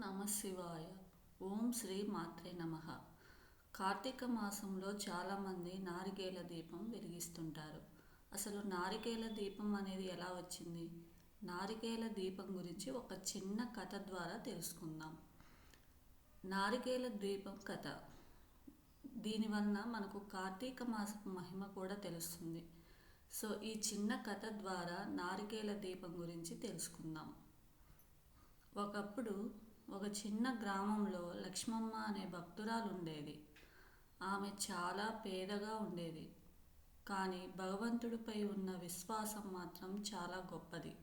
నమ శివాయ. ఓం శ్రీ మాత్రే నమ. కార్తీక మాసంలో చాలామంది నారికేల దీపం వెలిగిస్తుంటారు. అసలు నారికేల దీపం అనేది ఎలా వచ్చింది? నారికేల దీపం గురించి ఒక చిన్న కథ ద్వారా తెలుసుకుందాం. నారికేల దీపం కథ. దీనివల్ల మనకు కార్తీక మాసపు మహిమ కూడా తెలుస్తుంది. సో ఈ చిన్న కథ ద్వారా నారికేల దీపం గురించి తెలుసుకుందాం. ఒకప్పుడు ఒక చిన్న గ్రామంలో లక్ష్మమ్మ అనే భక్తురాలు ఉండేది ఆమె చాలా పేదగా ఉండేది. కానీ భగవంతుడిపై ఉన్న విశ్వాసం మాత్రం చాలా గొప్పది.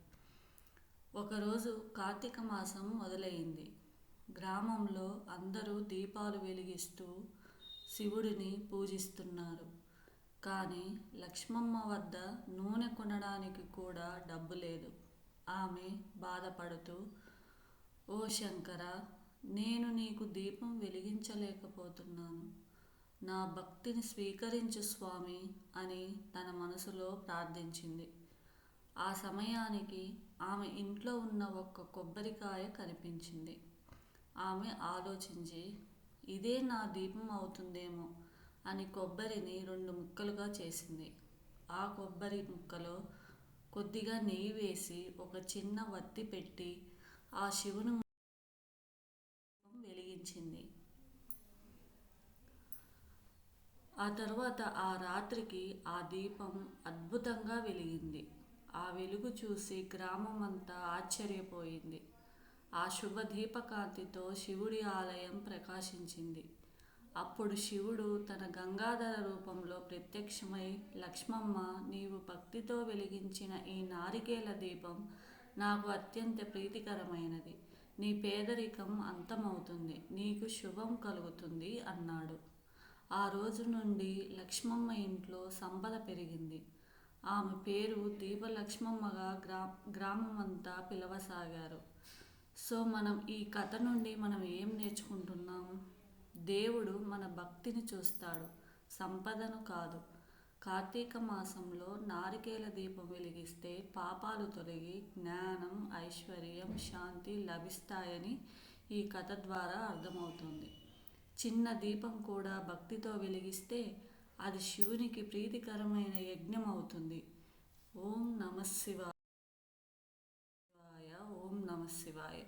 ఒకరోజు కార్తీక మాసం మొదలైంది. గ్రామంలో అందరూ దీపాలు వెలిగిస్తూ శివుడిని పూజిస్తున్నారు. కానీ లక్ష్మమ్మ వద్ద నూనె కొనడానికి కూడా డబ్బు లేదు. ఆమె బాధపడుతూ ఓ శంకర నేను నీకు దీపం వెలిగించలేకపోతున్నాను. నా భక్తిని స్వీకరించు స్వామి అని తన మనసులో ప్రార్థించింది. ఆ సమయానికి ఆమె ఇంట్లో ఉన్న ఒక్క కొబ్బరికాయ కనిపించింది. ఆమె ఆలోచించి ఇదే నా దీపం అవుతుందేమో అని కొబ్బరిని రెండు ముక్కలుగా చేసింది. ఆ కొబ్బరి ముక్కలో కొద్దిగా నెయ్యి వేసి ఒక చిన్న వత్తి పెట్టి ఆ శివుని వెలిగించింది. ఆ తర్వాత ఆ రాత్రికి ఆ దీపం అద్భుతంగా వెలిగింది. ఆ వెలుగు చూసి గ్రామం అంతా ఆశ్చర్యపోయింది. ఆ శుభ దీపకాంతితో శివుడి ఆలయం ప్రకాశించింది. అప్పుడు శివుడు తన గంగాధర రూపంలో ప్రత్యక్షమై లక్ష్మమ్మ నీవు భక్తితో వెలిగించిన ఈ నారికేల దీపం నాకు అత్యంత ప్రీతికరమైనది. నీ పేదరికం అంతమవుతుంది. నీకు శుభం కలుగుతుంది అన్నాడు. ఆ రోజు నుండి లక్ష్మమ్మ ఇంట్లో సంపద పెరిగింది. ఆమె పేరు దీపలక్ష్మమ్మగా గ్రా గ్రామం అంతా పిలవసాగారు. సో మనం ఈ కథ నుండి మనం ఏం నేర్చుకుంటున్నాం? దేవుడు మన భక్తిని చూస్తాడు. సంపదను కాదు. కార్తీక మాసంలో నారికేల దీపం వెలిగిస్తే పాపాలు తొలగి జ్ఞానం ఐశ్వర్యం శాంతి లభిస్తాయని ఈ కథ ద్వారా అర్థమవుతుంది. చిన్న దీపం కూడా భక్తితో వెలిగిస్తే అది శివునికి ప్రీతికరమైన యజ్ఞం అవుతుంది ఓం నమ శివాయ ఓం నమ శివాయ.